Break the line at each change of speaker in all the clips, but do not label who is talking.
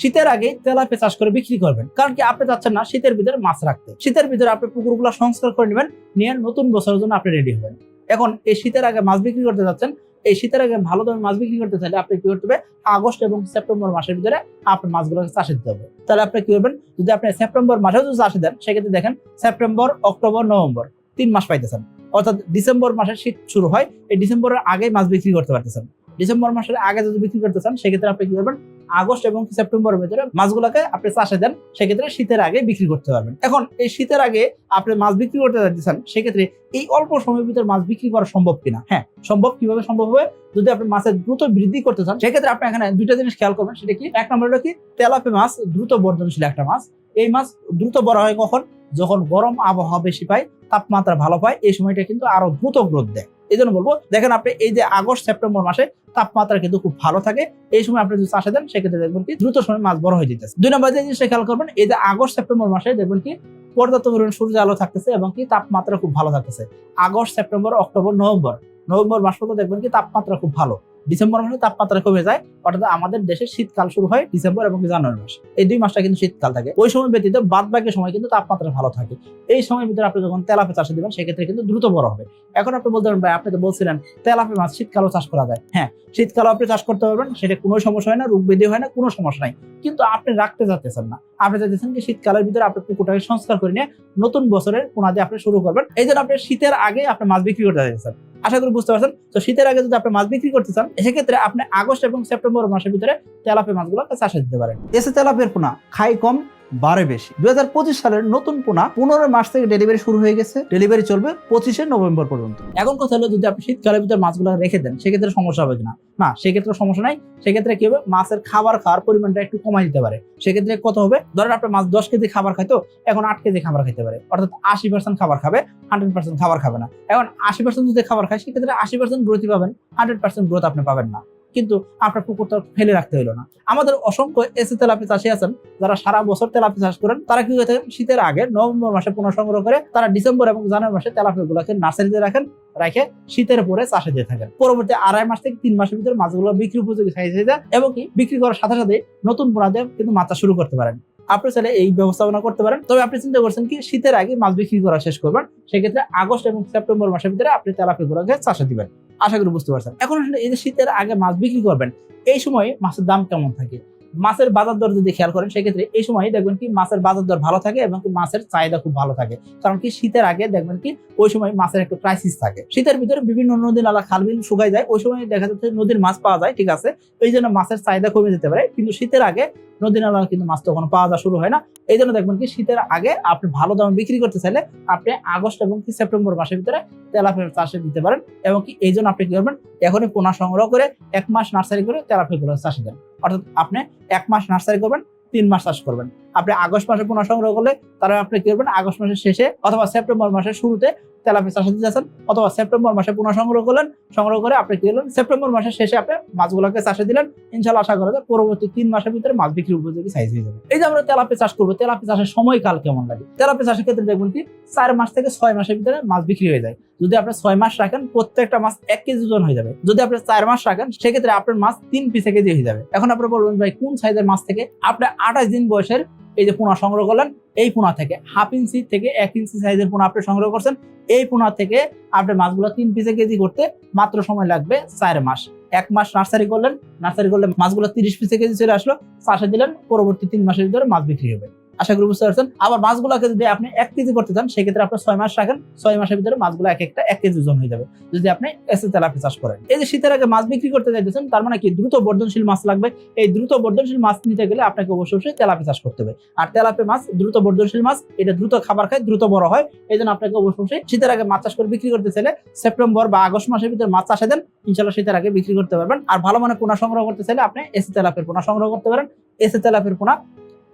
শীতের আগে তেলাপে চাষ করে বিক্রি করবেন। কারণ কি আপনি চাচ্ছেন না শীতের ভিতরে মাছ রাখতে। শীতের ভিতরে আপনি পুকুরগুলো সংস্কার করে নেবেন, নিয়ে নতুন বছরের জন্য আপনি রেডি হবেন। এখন এই শীতের আগে মাছ বিক্রি করতে যাচ্ছেন এই শীতের আগে ভালো দামে মাছ বিক্রি করতে চাইলে আপনি কি করতে হবে? আগস্ট এবং সেপ্টেম্বর মাসের ভিতরে আপনি মাছগুলোকে চাষে দিতে হবে। তাহলে আপনি কি করবেন? যদি আপনি সেপ্টেম্বর মাসেও যদি চাষে দেন, সেক্ষেত্রে দেখেন সেপ্টেম্বর, অক্টোবর, নভেম্বর তিন মাস পাইতেছেন। অর্থাৎ ডিসেম্বর মাসে শীত শুরু হয়, এই ডিসেম্বরের আগে মাছ বিক্রি করতে পারতেছেন। ডিসেম্বর মাসের আগে যদি বিক্রি করতে চান, সেক্ষেত্রে আপনি কি করবেন? আগস্ট এবং সেপ্টেম্বরের ভিতরে মাছগুলোকে আপনি চাষে দেন, সেক্ষেত্রে শীতের আগে বিক্রি করতে পারবেন। এখন এই শীতের আগে আপনি মাছ বিক্রি করতে যাচ্ছেন সেক্ষেত্রে এই অল্প সময়ের ভিতরে মাছ বিক্রি করা সম্ভব কিনা? হ্যাঁ সম্ভব কীভাবে সম্ভব হবে? যদি আপনি মাছের দ্রুত বৃদ্ধি করতে চান, সেক্ষেত্রে আপনি এখানে দুইটা জিনিস খেয়াল করবেন, সেটা কি? এক নম্বর হলো কি, তেলাপি মাছ দ্রুত বর্ধনশীল একটা মাছ। এই মাছ দ্রুত বড় হয় কখন? যখন গরম আবহাওয়া বেশি পায়, তাপমাত্রা ভালো পায়, এই সময়টা কিন্তু আরও দ্রুত গ্রোথ দেয়। এই জন্য বলব, দেখেন আপনি এই যে আগস্ট, সেপ্টেম্বর মাসে তাপমাত্রা কিন্তু খুব ভালো থাকে। এই সময় আপনি যদি চাষে দেন, সেক্ষেত্রে দেখবেন কি দ্রুত সময় মাছ বড় হয়ে যেতেছে। দুই নম্বর যে জিনিসটা খেয়াল করবেন, এই যে আগস্ট, সেপ্টেম্বর মাসে দেখবেন কি পর্যাপ্ত পরিমাণ সূর্য আলো থাকতেছে এবং কি তাপমাত্রা খুব ভালো থাকতেছে। August, September, October, November November মাস পর্যন্ত দেখবেন কি তাপমাত্রা খুব ভালো। ডিসেম্বর মাসে তাপমাত্রা কমে যায়, অর্থাৎ আমাদের দেশে শীতকাল শুরু হয় ডিসেম্বর এবং জানুয়ারি মাস। এই দুই মাসটা কিন্তু শীতকাল থাকে। ওই সময় ব্যতীত বাদ বাকি সময় কিন্তু তাপমাত্রা ভালো থাকে। এই সময়ের ভিতরে আপনি যখন তেলাপে চাষে দিবেন, সেক্ষেত্রে কিন্তু দ্রুত বড় হবে। এখন আপনি বলতে পারেন, ভাই, আপনি তো বলছিলেন তেলাপে মাছ শীতকালেও চাষ করা যায়। হ্যাঁ শীতকালেও আপনি চাষ করতে পারবেন, সেটা কোনো সমস্যা হয় না, রোগ ব্যাধি হয় না, কোনো সমস্যা নাই। কিন্তু আপনি রাখতে চাচ্ছেন না। আপনি চাইতেছেন যে শীতকালের ভিতরে আপনি পুকুরটাকে সংস্কার করে নিয়ে নতুন বছরের পোনা দিয়ে আপনি শুরু করবেন। এই জন্য আপনি শীতের আগে আপনি মাছ বিক্রি করতে চাইছেন আশা করি বুঝতে পারছেন। তো শীতের আগে যদি আপনি মাছ বিক্রি করতে চান সেক্ষেত্রে আপনি আগস্ট এবং সেপ্টেম্বর মাসের ভিতরে তেলাপি মাছগুলো চাষে দিতে পারেন। এসে তেলাপের পোনা, খাই কম বারে বেশি। দুই হাজার পঁচিশ সালের নতুন পোনা পনেরো মাস থেকে ডেলিভারি শুরু হয়ে গেছে। ডেলিভারি চলবে পঁচিশে নভেম্বর পর্যন্ত। এখন কথা হলো যদি আপনি শীতকালের ভিতরে মাছগুলো রেখে দেন, সেক্ষেত্রে সমস্যা হবে না না, সেক্ষেত্রে সমস্যা নাই। সেক্ষেত্রে কি হবে? মাছের খাবার খাওয়ার পরিমাণটা একটু কমাই দিতে পারে। সেক্ষেত্রে কত হবে? ধরেন আপনার মাছ দশ কেজি খাবার খাইতো, এখন আট কেজি খাবার খেতে পারে। অর্থাৎ আশি পার্সেন্ট খাবার খাবে হান্ড্রেড পার্সেন্ট খাবার খাবে না। এখন আশি পার্সেন্ট যদি খাবার খায়, সেক্ষেত্রে আশি পার্সেন্ট গ্রোথই পাবেন। হান্ড্রেড পার্সেন্ট গ্রোথ আপনি পাবেন না। কিন্তু আপনার পুকুরটা ফেলে রাখতে হলো না। আমাদের অসংখ্য এসে তেলাপি চাষি আছেন, যারা সারা বছর তেলাপি চাষ করেন, তারা কি থাকেন? শীতের আগে নভেম্বর মাসে পুনঃ সংগ্রহ করে তারা ডিসেম্বর এবং জানুয়ারি মাসে তেলাপি গুলাকে নার্সারিতে রাখেন, রেখে শীতের পরে চাষে দিয়ে থাকেন। পরবর্তী আড়াই মাস থেকে তিন মাসের ভিতরে মাছগুলো বিক্রি উপযোগী সাইজ হয়ে যায় এবং কি বিক্রি করার সাথে সাথে নতুন পোনা দিয়ে কিন্তু মাছ শুরু করতে পারেন। আপনি চাইলে এই ব্যবস্থাপনা করতে পারেন। তবে আপনি চিন্তা করছেন কি, শীতের আগে মাছ বিক্রি করা শেষ করবেন, সেক্ষেত্রে আগস্ট এবং সেপ্টেম্বর মাসের ভিতরে আপনি তেলাপি গুলোকে চাষে দিবেন। আশা করি বুঝতে পারছেন। এখন এই যে শীতের আগে মাছ বিক্রি করবেন, এই সময় মাছের দাম কেমন থাকে? মাছের বাজার দর যদি খেয়াল করেন, সেক্ষেত্রে এই সময় দেখবেন কি মাছের বাজার দর ভালো থাকে এবং মাছের চাহিদা খুব ভালো থাকে। কারণ কি শীতের আগে দেখবেন কি ওই সময় মাছের একটু ক্রাইসিস থাকে। শীতের ভিতরে বিভিন্ন নদী নালা খালবিল শুকাই যায়, ওই সময় দেখা যাচ্ছে নদীর মাছ পাওয়া যায়, ঠিক আছে? এই জন্য মাছের চাহিদা কমে যেতে পারে। কিন্তু শীতের আগে নদী নালা কিন্তু মাছ তখন পাওয়া যাওয়া শুরু হয় না। এই জন্য দেখবেন কি শীতের আগে আপনি ভালো দামে বিক্রি করতে চাইলে আপনি আগস্ট এবং কি সেপ্টেম্বর মাসের ভিতরে তেলাপিয়া চাষে দিতে পারেন এবং কি এই জন্য আপনি কি করবেন, এখনই পোনা সংগ্রহ করে এক মাস নার্সারি করে তেলাপিয়া চাষে দেন। অর্থাৎ আপনি এক মাস নার্সারি করবেন তিন মাস চাষ করবেন। আপনি আগস্ট মাসে পোনা সংগ্রহ করলে তাহলে আপনি কি করবেন? আগস্ট মাসের শেষে অথবা সেপ্টেম্বর মাসের শুরুতে তেলাপিয়া চাষে দিতে যাচ্ছেন, অথবা সেপ্টেম্বর মাসে পুনঃ সংগ্রহ করলেন, সংগ্রহ করে আপনি কি করলেন? সেপ্টেম্বর মাসের শেষে আপনি মাছগুলোকে চাষে দিলেন। ইনশাল্লাহ আশা করা যায় পরবর্তী তিন মাসের ভিতরে মাছ বিক্রি উপযোগী সাইজ হয়ে যাবে। এই যে আমরা তেলাপি চাষ করব তেলাপি চাষের সময়কাল কেমন লাগে? তেলাপি চাষের ক্ষেত্রে দেখবেন কি, চার মাস থেকে ছয় মাসের ভিতরে মাছ বিক্রি হয়ে যায়। যদি আপনি ছয় মাস রাখেন, প্রত্যেকটা মাছ এক কেজি ওজন হয়ে যাবে। যদি আপনি চার মাস রাখেন, সেক্ষেত্রে আপনার মাছ তিন পিসে কেজি হয়ে যাবে। এখন আপনি বলবেন, ভাই, কোন সাইজের মাছ থেকে? আপনি আঠাশ দিন বয়সের এই যে পোনা সংগ্রহ করলেন, এই পোনা থেকে হাফ ইঞ্চি থেকে এক ইঞ্চি সাইজের পোনা আপনি সংগ্রহ করছেন, এই পোনা থেকে আপনি মাছগুলো তিন পিসে কেজি করতে মাত্র সময় লাগবে চার মাস। এক মাস নার্সারি করলেন নার্সারি করলে মাছগুলো তিরিশ পিসে কেজি চলে আসলো, চাষে দিলেন, পরবর্তী তিন মাসের ভিতরে মাছ বিক্রি হবে। আশা করি বুঝতে পারছেন। আবার মাছগুলোকে যদি আপনি এক কেজি করতে চান, সেক্ষেত্রে আপনি ছয় মাস রাখেন। ছয় মাসের ভিতরে মাছগুলো এক একটা এক কেজি ওজন হয়ে যাবে। যদি আপনি এসে তেলাপি চাষ করেন। এই যে শীতের আগে মাছ বিক্রি করতে চাইতেছেন তার মানে কি? দ্রুত বর্ধনশীল মাছ লাগবে। এই দ্রুত বর্ধনশীল মাছ নিতে গেলে আপনাকে অবশ্যই অবশ্যই তেলাপি চাষ করতে হবে। আর তেলাপি মাছ, দ্রুত বর্ধনশীল মাছ, এটা দ্রুত খাবার খায়, দ্রুত বড় হয়। এই জন্য আপনাকে অবশ্যই অবশ্যই শীতের আগে মাছ চাষ করে বিক্রি করতে চাইলে সেপ্টেম্বর বা আগস্ট মাসের ভিতরে মাছ চাষে দেন। ইনশাল্লাহ শীতের আগে বিক্রি করতে পারবেন। আর ভালো মানে পোনা সংগ্রহ করতে চাইলে আপনি এসি তেলাপের পোনা সংগ্রহ করতে পারেন। এসে তেলাপের পোনা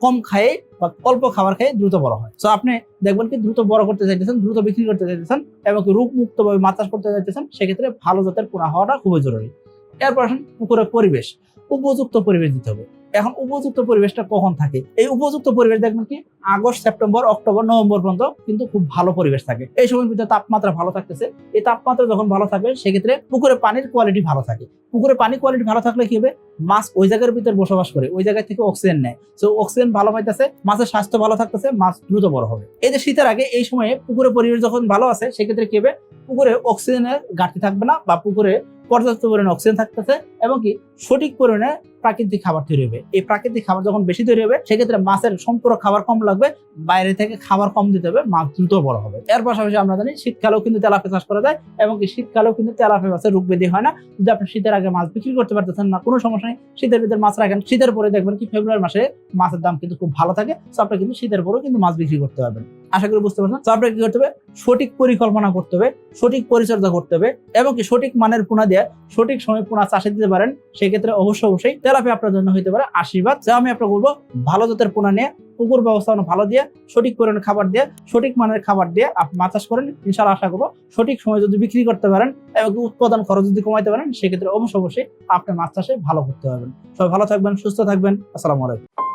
কম খায়ে বা অল্প খাবার খেয়ে দ্রুত বড় হয়। তো আপনি দেখবেন কি দ্রুত বড় করতে চাইতেছেন, দ্রুত বিক্রি করতে চাইতেছেন এবং রোগ মুক্ত ভাবে চাষ করতে চাইতেছেন, সেক্ষেত্রে ভালো জাতের পোনা হওয়াটা খুবই জরুরি। এরপর আসেন পুকুরের পরিবেশ। উপযুক্ত পরিবেশ দিতে হবে। এখন উপযুক্ত পরিবেশটা কখন থাকে? এই উপযুক্ত পরিবেশ দেখবেন কি? আগস্ট, সেপ্টেম্বর, অক্টোবর, নভেম্বর পর্যন্ত কিন্তু খুব ভালো পরিবেশ থাকে। এই সময়ের ভিতরে তাপমাত্রা ভালো থাকতেছে। এই তাপমাত্রা যখন ভালো থাকবে সেক্ষেত্রে পুকুরে পানির কোয়ালিটি ভালো থাকে। পুকুরে পানির কোয়ালিটি ভালো থাকলে কি হবে? মাছ ওই জায়গার ভিতরে বসবাস করে, ওই জায়গা থেকে অক্সিজেন নেয়। তো অক্সিজেন ভালো পাইতেছে, মাছের স্বাস্থ্য ভালো থাকতেছে, মাছ দ্রুত বড় হবে। এই যে শীতের আগে, এই সময়ে পুকুরে পরিবেশ যখন ভালো আছে, সেক্ষেত্রে কি হবে? পুকুরে অক্সিজেনের ঘাটতি থাকবে না বা পুকুরে পর্যাপ্ত পরিমাণে অক্সিজেন থাকতেছে। এবং কি সঠিক পরিমাণে প্রাকৃতিক খাবার তৈরি হবে। এই প্রাকৃতিক খাবার যখন বেশি তৈরি হবে, সেক্ষেত্রে মাছের সম্পূর্ণ খাবার কম লাগবে, বাইরে থেকে খাবার কম দিতে হবে, মাছ দ্রুত বড় হবে। এর পাশাপাশি আমরা জানি শীতকালেও কিন্তু তেলাপে চাষ করা যায় এবং শীতকালেও কিন্তু তেলাপে মাছের রোগ ব্যাধি হয় না। যদি আপনি শীতের আগে মাছ বিক্রি করতে পারতেছেন না, কোনো সমস্যা নেই। শীতের ভিতরে মাছ রাখেন, শীতের পরে দেখবেন কি ফেব্রুয়ারি মাসে মাছের দাম কিন্তু খুব ভালো থাকে, তো আপনি কিন্তু শীতের পরেও কিন্তু মাছ বিক্রি করতে পারবেন। আশা করি বুঝতে পারছেন? তো আপনাকে কি করতে হবে? সঠিক পরিকল্পনা করতে হবে, সঠিক পরিচর্যা করতে হবে এবং কি সঠিক মানের পোনা দিয়ে সঠিক সময় পোনা চাষে দিতে পারেন, সেক্ষেত্রে অবশ্যই অবশ্যই তেলাপি আপনার জন্য হইতে পারে আশীর্বাদ। যা আমি আপনাকে বলব, ভালো জাতের পোনা নিয়ে পুকুর ব্যবস্থাপনা ভালো দিয়ে, সঠিক পরিমাণে খাবার দিয়ে, সঠিক মানের খাবার দিয়ে আপনি মাছ চাষ করেন ইনশাল্লাহ আশা করব সঠিক সময় যদি বিক্রি করতে পারেন এবং উৎপাদন খরচ যদি কমাইতে পারেন, সেক্ষেত্রে অবশ্য অবশ্যই আপনি মাছ চাষে ভালো করতে পারবেন। সবাই ভালো থাকবেন, সুস্থ থাকবেন। আসসালামু আলাইকুম।